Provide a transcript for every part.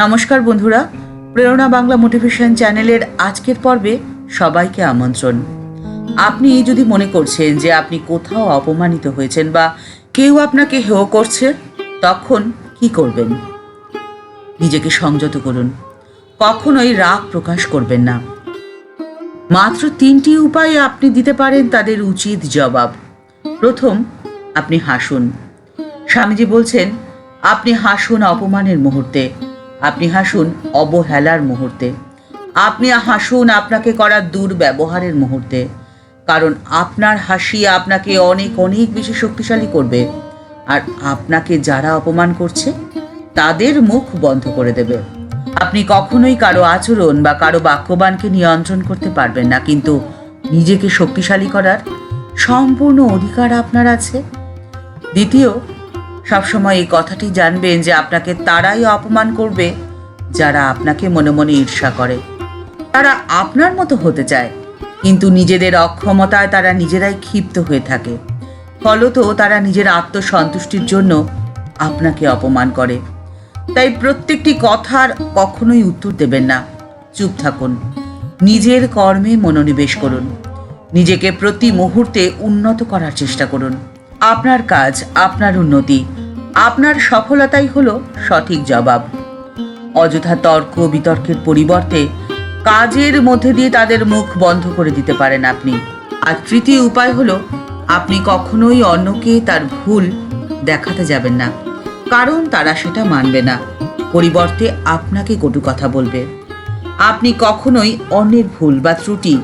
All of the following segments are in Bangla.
নমস্কার বন্ধুরা, প্রেরণা বাংলা মোটিভেশন চ্যানেলের আজকের পর্বে সবাইকে আমন্ত্রণ। আপনি যদি মনে করছেন যে আপনি কোথাও অপমানিত হয়েছেন বা কেউ আপনাকে হেয় করছে, তখন কি করবেন? নিজেকে সংযত করুন। কখনোই রাগ প্রকাশ করবেন না। মাত্র তিনটি উপায় আপনি দিতে পারেন তাদের উচিত জবাব। প্রথম, আপনি হাসুন। স্বামীজি বলছেন, আপনি হাসুন অপমানের মুহূর্তে। আপনি হাসুন অবহেলার মুহূর্তে। আপনি হাসুন আপনাকে করা দুর্ব্যবহারের মুহূর্তে। কারণ আপনার হাসি আপনাকে অনেক অনেক বেশি শক্তিশালী করবে। আর আপনাকে যারা অপমান করছে, তাদের মুখ বন্ধ করে দেবে। আপনি কখনোই কারও আচরণ বা কারও বাক্যবানকে নিয়ন্ত্রণ করতে পারবেন না, কিন্তু নিজেকে শক্তিশালী করার সম্পূর্ণ অধিকার আপনার আছে। দ্বিতীয় সবসময় এই কথাটি জানবেন যে আপনাকে তারাই অপমান করবে, যারা আপনাকে মনে মনে ঈর্ষা করে। তারা আপনার মতো হতে চায়, কিন্তু নিজেদের অক্ষমতায় তারা নিজেরাই ক্ষিপ্ত হয়ে থাকে। ফলত তারা নিজের আত্মসন্তুষ্টির জন্য আপনাকে অপমান করে। তাই প্রত্যেকটি কথার কখনোই উত্তর দেবেন না। চুপ থাকুন। নিজের কর্মে মনোনিবেশ করুন। নিজেকে প্রতি মুহূর্তে উন্নত করার চেষ্টা করুন। আপনার কাজ, আপনার উন্নতি। আপনার সফলতাই হলো সঠিক জবাব। অযথা তর্ক, বিতর্কের পরিবর্তে কাজের মধ্যে দিয়ে তাদের মুখ বন্ধ করে দিতে পারেন আপনি। আর তৃতীয় উপায় হলো, আপনি কখনোই অন্যকে তার ভুল দেখাতে যাবেন না। কারণ তারা সেটা মানবে না। পরিবর্তে আপনাকে কটু কথা বলবে। আপনি কখনোই অন্যের ভুল বা ত্রুটি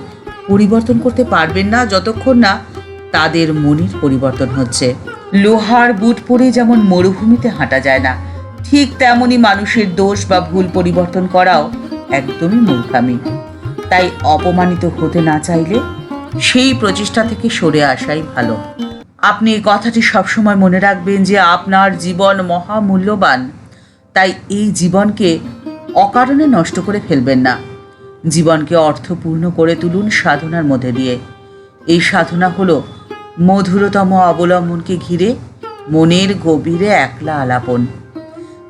পরিবর্তন করতে পারবেন না যতক্ষণ না তাদের মনের পরিবর্তন হচ্ছে। লোহার বুট পরে যেমন মরুভূমিতে হাঁটা যায় না, ঠিক তেমনই মানুষের দোষ বা ভুল পরিবর্তন করাও একদমই মূর্খামি। তাই অপমানিত হতে না চাইলে সেই প্রচেষ্টা থেকে সরে আসাই ভালো। আপনি এই কথাটি সবসময় মনে রাখবেন যে আপনার জীবন মহামূল্যবান। তাই এই জীবনকে অকারণে নষ্ট করে ফেলবেন না। জীবনকে অর্থপূর্ণ করে তুলুন সাধনার মধ্যে দিয়ে। এই সাধনা হলো মধুরতম অবলম্বনকে ঘিরে মনের গভীরে একলা আলাপন।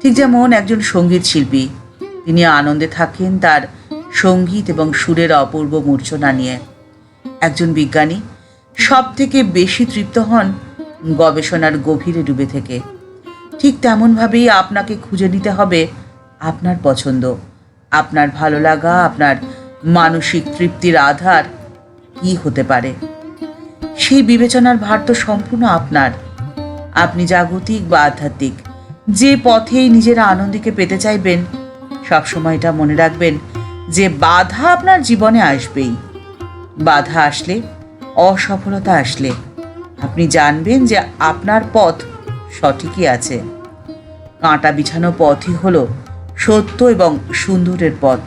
ঠিক যেমন একজন সংগীত শিল্পী, তিনি আনন্দে থাকেন তার সংগীত এবং সুরের অপূর্ব মূর্ছনা নিয়ে। একজন বিজ্ঞানী সব থেকে বেশি তৃপ্ত হন গবেষণার গভীরে ডুবে থেকে। ঠিক তেমনভাবেই আপনাকে খুঁজে নিতে হবে আপনার পছন্দ, আপনার ভালো লাগা, আপনার মানসিক তৃপ্তির আধার কি হতে পারে। সেই বিবেচনার ভার তো সম্পূর্ণ আপনার। আপনি জাগতিক বা আধ্যাত্মিক, যে পথেই নিজেরা আনন্দকে পেতে চাইবেন সবসময় এটা মনে রাখবেন যে বাধা আপনার জীবনে আসবেই। বাধা আসলে, অসফলতা আসলে। আপনি জানবেন যে আপনার পথ সঠিকই আছে। কাঁটা বিছানো পথই হলো সত্য এবং সুন্দরের পথ।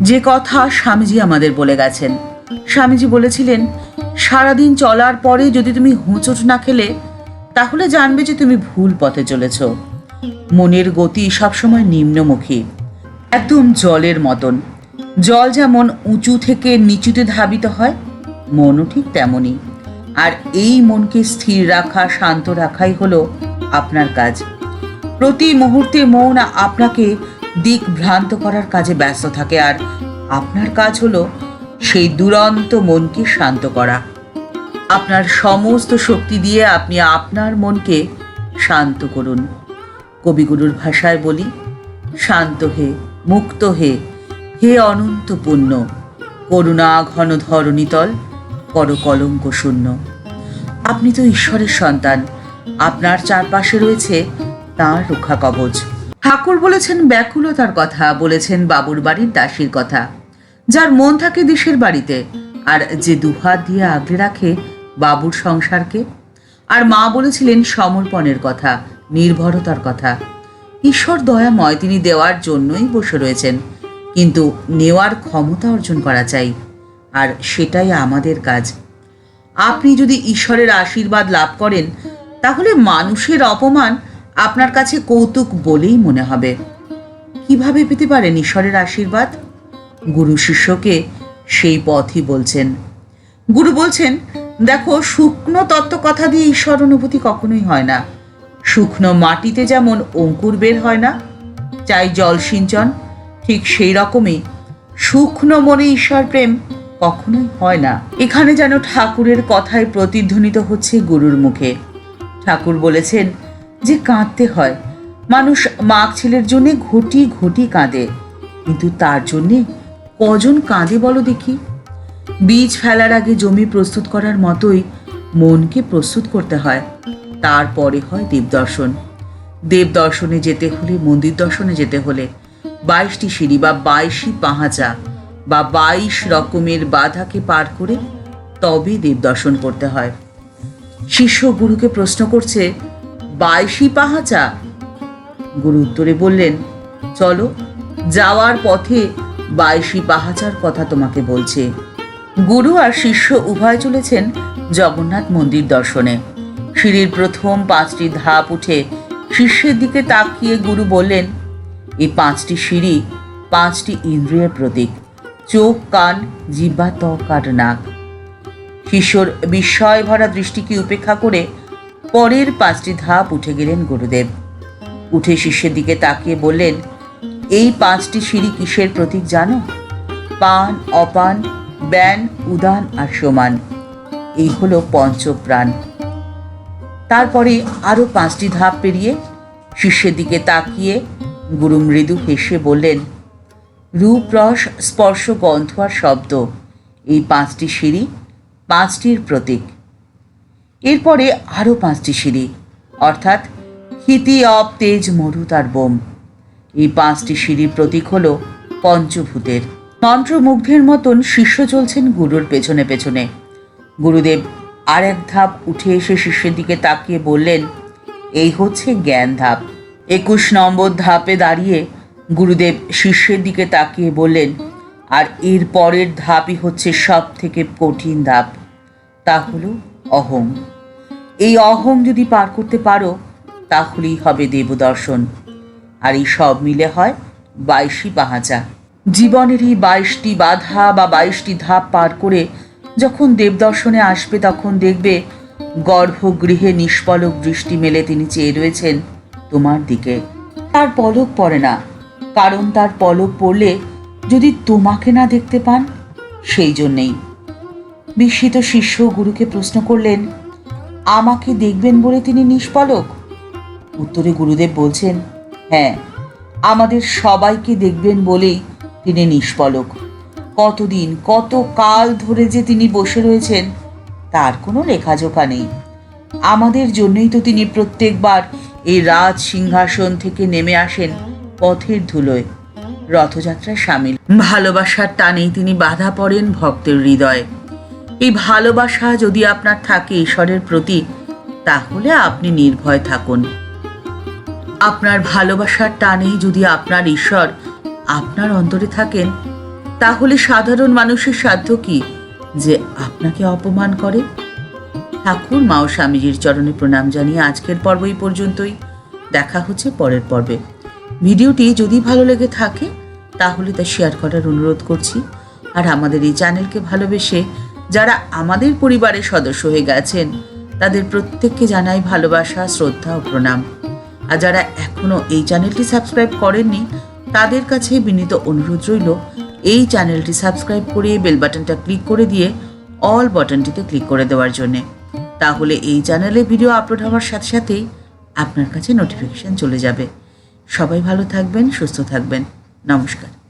যে কথা স্বামীজি আমাদের বলে গেছেন। স্বামীজি বলেছিলেন সারাদিন চলার পরে যদি তুমি হোঁচট না খেলে, তাহলে জানবে যে তুমি ভুল পথে চলেছ। মনের গতি সবসময় নিম্নমুখী, একদম জলের মতন। জল যেমন উঁচু থেকে নিচুতে ধাবিত হয়, মনও ঠিক তেমনই। আর এই মনকে স্থির রাখা, শান্ত রাখাই হলো আপনার কাজ। প্রতি মুহূর্তে মন আপনাকে দিক ভ্রান্ত করার কাজে ব্যস্ত থাকে, আর আপনার কাজ হলো সেই দুরন্ত মনকে শান্ত করা। আপনার সমস্ত শক্তি দিয়ে আপনি আপনার মনকে শান্ত করুন। কবিগুরুর ভাষায় বলি, শান্ত হে, মুক্ত হে হে অনন্ত পুণ্য, করুণা ঘন ধরণীতল কর কলঙ্ক শূন্য। আপনি তো ঈশ্বরের সন্তান, আপনার চারপাশে রয়েছে তাঁর রক্ষা কবচ। ঠাকুর বলেছেন, ব্যাকুলতার কথা, বলেছেন বাবুর বাড়ির দাসীর কথা। যার মন থাকে দেশের বাড়িতে, আর যে দুহাত দিয়ে আগলে রাখে বাবুর সংসারকে। আর মা বলেছিলেন সমর্পণের কথা, নির্ভরতার কথা। ঈশ্বর দয়াময়, তিনি দেওয়ার জন্যই বসে রয়েছেন। কিন্তু নেওয়ার ক্ষমতা অর্জন করা চাই, আর সেটাই আমাদের কাজ। আপনি যদি ঈশ্বরের আশীর্বাদ লাভ করেন, তাহলে মানুষের অপমান আপনার কাছে কৌতুক বলেই মনে হবে। কীভাবে পেতে পারেন ঈশ্বরের আশীর্বাদ? গুরু শিষ্যকে সেই পথই বলছেন। গুরু বলছেন, দেখো, শুকনো তত্ত্ব কথা দিয়ে ঈশ্বর অনুভূতি কখনোই হয় না। শুকনো মাটিতে যেমন অঙ্কুর বের হয় না, চাই জল সিঞ্চন, ঠিক সেই রকমই শুকনো মনে ঈশ্বর প্রেম কখনোই হয় না। এখানে যেন ঠাকুরের কথায় প্রতিধ্বনিত হচ্ছে গুরুর মুখে। ঠাকুর বলেছেন যে কাঁদতে হয়। মানুষ মাঘ ছেলের জন্যে ঘটি ঘটি কাঁদে, কিন্তু তার জন্যে কজন কাঁদে বলো দেখি? বীজ ফেলার আগে জমি প্রস্তুত করার মতোই মনকে প্রস্তুত করতে হয়। তারপরে হয় দেবদর্শন দেবদর্শনে যেতে হলে, মন্দির দর্শনে যেতে হলে বাইশটি সিঁড়ি বা বাইশটি পাহাচা বা বাইশ রকমের বাধাকে পার করে তবে দেবদর্শন করতে হয়। শিষ্য গুরুকে প্রশ্ন করছে বাইশি পাহাচা? গুরু উত্তরে বললেন, চলো যাওয়ার পথে বাইশি পাহাচার কথা তোমাকে বলছে। গুরু আর শিষ্য উভয় চলেছেন জগন্নাথ মন্দির দর্শনে। সিঁড়ির প্রথম পাঁচটি ধাপ উঠে শিষ্যের দিকে তাকিয়ে গুরু বললেন এই পাঁচটি সিঁড়ি, পাঁচটি ইন্দ্রিয়ের প্রতীক। চোখ, কান, জিহ্বা, ত্বক আর নাক। শিষ্যর বিস্ময় ভরা দৃষ্টিকে উপেক্ষা করে পরের পাঁচটি ধাপ উঠে গেলেন গুরুদেব। উঠে শিষ্যের দিকে তাকিয়ে বললেন এই পাঁচটি সিঁড়ি কিসের প্রতীক জানো? পান, অপান, ব্যান, উদান আর সমান। এই হলো পঞ্চপ্রাণ। তারপরে আরও পাঁচটি ধাপ পেরিয়ে শিষ্যের দিকে তাকিয়ে গুরু মৃদু হেসে বললেন রূপ রস স্পর্শ, গন্ধ আর শব্দ, এই পাঁচটি সিঁড়ি পাঁচটির প্রতীক। এরপরে আরও পাঁচটি সিঁড়ি, অর্থাৎ হিতি, অপ, তেজ, মরুত আর বোম। এই পাঁচটি সিঁড়ির প্রতীক হল পঞ্চভূতের। মন্ত্রমুগ্ধের মতন শিষ্য চলছেন গুরুর পেছনে পেছনে। গুরুদেব আর এক ধাপ উঠে এসে শিষ্যের দিকে তাকিয়ে বললেন, এই হচ্ছে জ্ঞান ধাপ। একুশ নম্বর ধাপে দাঁড়িয়ে গুরুদেব শিষ্যের দিকে তাকিয়ে বললেন, আর এর পরের ধাপই হচ্ছে সব থেকে কঠিন ধাপ। তা হলো অহং। এই অহং যদি পার করতে পারো, তাহলেই হবে দেবদর্শন। আর এই সব মিলে হয় বাইশি পাহাচা। জীবনের এই বাইশটি বাধা বা বাইশটি ধাপ পার করে যখন দেবদর্শনে আসবে তখন দেখবে গর্ভগৃহে নিষ্পলক দৃষ্টি মেলে তিনি চেয়ে রয়েছেন তোমার দিকে। তার পলক পড়ে না, কারণ তার পলক পড়লে যদি তোমাকে না দেখতে পান, সেই জন্যেই। বিস্মিত শিষ্য গুরুকে প্রশ্ন করলেন, আমাকে দেখবেন বলে তিনি নিষ্পলক উত্তরে গুরুদেব বলছেন হ্যাঁ আমাদের সবাইকে দেখবেন বলেই তিনি নিষ্পলক কতদিন, কত কাল ধরে যে তিনি বসে রয়েছেন, তার কোনো লেখাজোখা নেই। আমাদের জন্যই তো তিনি প্রত্যেকবার এই রাজ সিংহাসন থেকে নেমে আসেন পথের ধুলোয়। রথযাত্রায় সামিল। ভালোবাসার টানেই তিনি বাধা পড়েন ভক্তের হৃদয়ে। এই ভালোবাসা যদি আপনার থাকে ঈশ্বরের প্রতি, তাহলে আপনি নির্ভয় থাকুন। আপনার ভালোবাসার টানেই যদি আপনার ঈশ্বর আপনার অন্তরে থাকেন, তাহলে সাধারণ মানুষের সাধ্য কি যে আপনাকে অপমান করে? ঠাকুর মা ও স্বামীজির চরণে প্রণাম জানিয়ে আজকের পর্ব এই পর্যন্তই। দেখা হচ্ছে পরের পর্বে। ভিডিওটি যদি ভালো লেগে থাকে, তাহলে তা শেয়ার করার অনুরোধ করছি। আর আমাদের এই চ্যানেলকে ভালোবেসে যারা আমাদের পরিবারের সদস্য হয়ে গেছেন, তাদের প্রত্যেককে জানাই ভালোবাসা, শ্রদ্ধা ও প্রণাম। আর যারা এখনও এই চ্যানেলটি সাবস্ক্রাইব করেননি, তাদের কাছে বিনীত অনুরোধ রইল, এই চ্যানেলটি সাবস্ক্রাইব করে বেল বাটনটা ক্লিক করে দিয়ে অল বাটনটিতে ক্লিক করে দেওয়ার জন্যে। তাহলে এই চ্যানেলে ভিডিও আপলোড হওয়ার সাথে সাথেই আপনার কাছে নোটিফিকেশান চলে যাবে। সবাই ভালো থাকবেন, সুস্থ থাকবেন। নমস্কার।